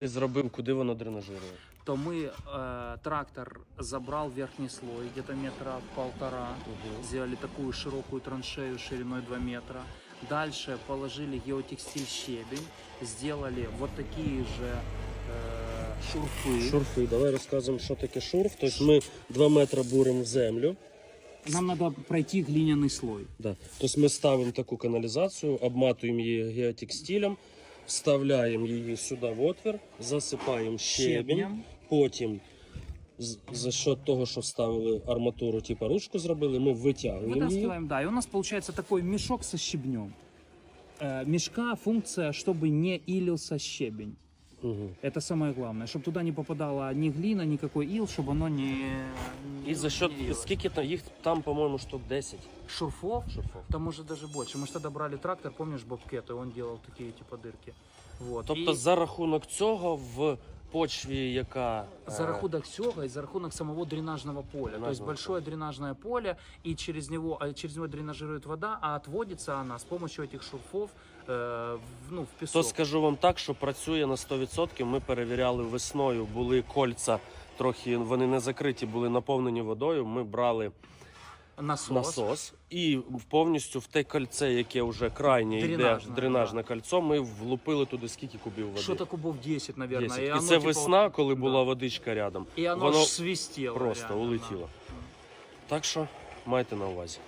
Ти зробив, куди воно дренажирує? то мы э, трактор забрал верхний слой, где-то метра полтора, сделали такую широкую траншею шириной 2 метра. Дальше положили геотекстиль щебень, сделали вот такие же э, шурфы. Шурфи, давай розказуємо, що таке шурф. Тобто ми 2 метри буримо в землю. Нам надо пройти глиняный слой. Да. Тобто ми ставимо таку каналізацію, обматуємо її геотекстилем, вставляємо її сюди в отвір, засипаємо щебінь, Щебнем. потім з- за счет того, що вставили арматуру, типу ручку зробили, ми витягуємо її. Вытаскиваем, да, и у нас получается такой мешок со щебнем. Э, мешка функция, чтобы не илился щебень. Угу. Это самое главное, чтобы туда не попадала ни глина, никакой ил, чтобы оно не... І за счет, не илось. скільки там, їх там, по-моєму, штук 10 шурфов, шурфов. там может даже больше. Мы же тогда брали трактор, помнишь, Бобкет, и он делал такие типа дырки. Вот. Тобто И за рахунок цього в почві, яка за е, рахунок всего и за рахунок самого дренажного поля. То есть Дренажного большое дренажное поле, и через него, а через него дренажирует вода, а отводится она с помощью этих шурфов э, в- ну, в То скажу вам так, що працює на 100%. Ми перевіряли весною, були кольця трохи, вони не закриті, були наповнені водою. Ми брали Насос. насос і повністю в те кольце, яке вже крайнє йде Дренажне, дренажне кольцо, ми влупили туди скільки кубів води. Що-то кубов 10, мабуть. 10. И, І це типа, весна, коли да. була водичка рядом. І оно, воно ж свистело. Просто реально, улетіло. Так що майте на увазі.